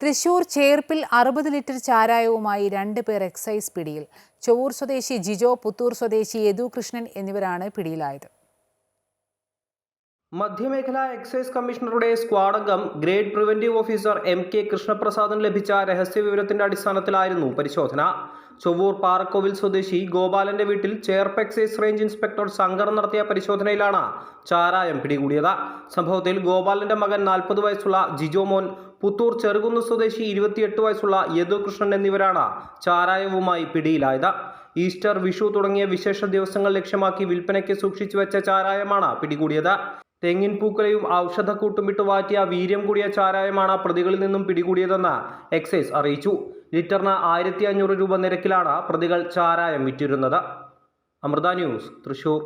തൃശൂർ ചേർപ്പിൽ അറുപത് ലിറ്റർ ചാരായവുമായി രണ്ട് പേർ എക്സൈസ് പിടിയിൽ. ചൊവ്വൂർ സ്വദേശി ജിജോ പുത്തൂർ സ്വദേശി യദു കൃഷ്ണൻ എന്നിവരാണ് പിടിയിലായത്. മധ്യമേഖലാ എക്സൈസ് കമ്മീഷണറുടെ സ്ക്വാഡ് അംഗം grade preventive officer M K കൃഷ്ണപ്രസാദിന് ലഭിച്ച രഹസ്യവിവരത്തിന്റെ അടിസ്ഥാനത്തിലായിരുന്നു പരിശോധന. ചൊവ്വൂർ പാറക്കോവിൽ സ്വദേശി ഗോപാലന്റെ വീട്ടിൽ Cherpu excise range inspector Shankar നടത്തിയ പരിശോധനയിലാണ് ചാരായം പിടികൂടിയത്. സംഭവത്തിൽ ഗോപാലന്റെ മകൻ നാൽപ്പത് വയസ്സുള്ള ജിജോ മോൻ പുത്തൂർ ചെറുകുന്ന് സ്വദേശി ഇരുപത്തിയെട്ട് വയസ്സുള്ള യദുകൃഷ്ണൻ എന്നിവരാണ് ചാരായവുമായി പിടിയിലായത്. ഈസ്റ്റർ വിഷു തുടങ്ങിയ വിശേഷ ദിവസങ്ങൾ ലക്ഷ്യമാക്കി വിൽപ്പനയ്ക്ക് സൂക്ഷിച്ചു വെച്ച ചാരായമാണ് പിടികൂടിയത്. തെങ്ങിൻ പൂക്കലയും ഔഷധക്കൂട്ടും വാറ്റിയ വീര്യം കൂടിയ ചാരായമാണ് പ്രതികളിൽ നിന്നും പിടികൂടിയതെന്ന് എക്സൈസ് അറിയിച്ചു. ലിറ്ററിന് ആയിരത്തി അഞ്ഞൂറ് രൂപ നിരക്കിലാണ് പ്രതികൾ ചാരായം വിറ്റിരുന്നത്. അമൃത ന്യൂസ് തൃശൂർ.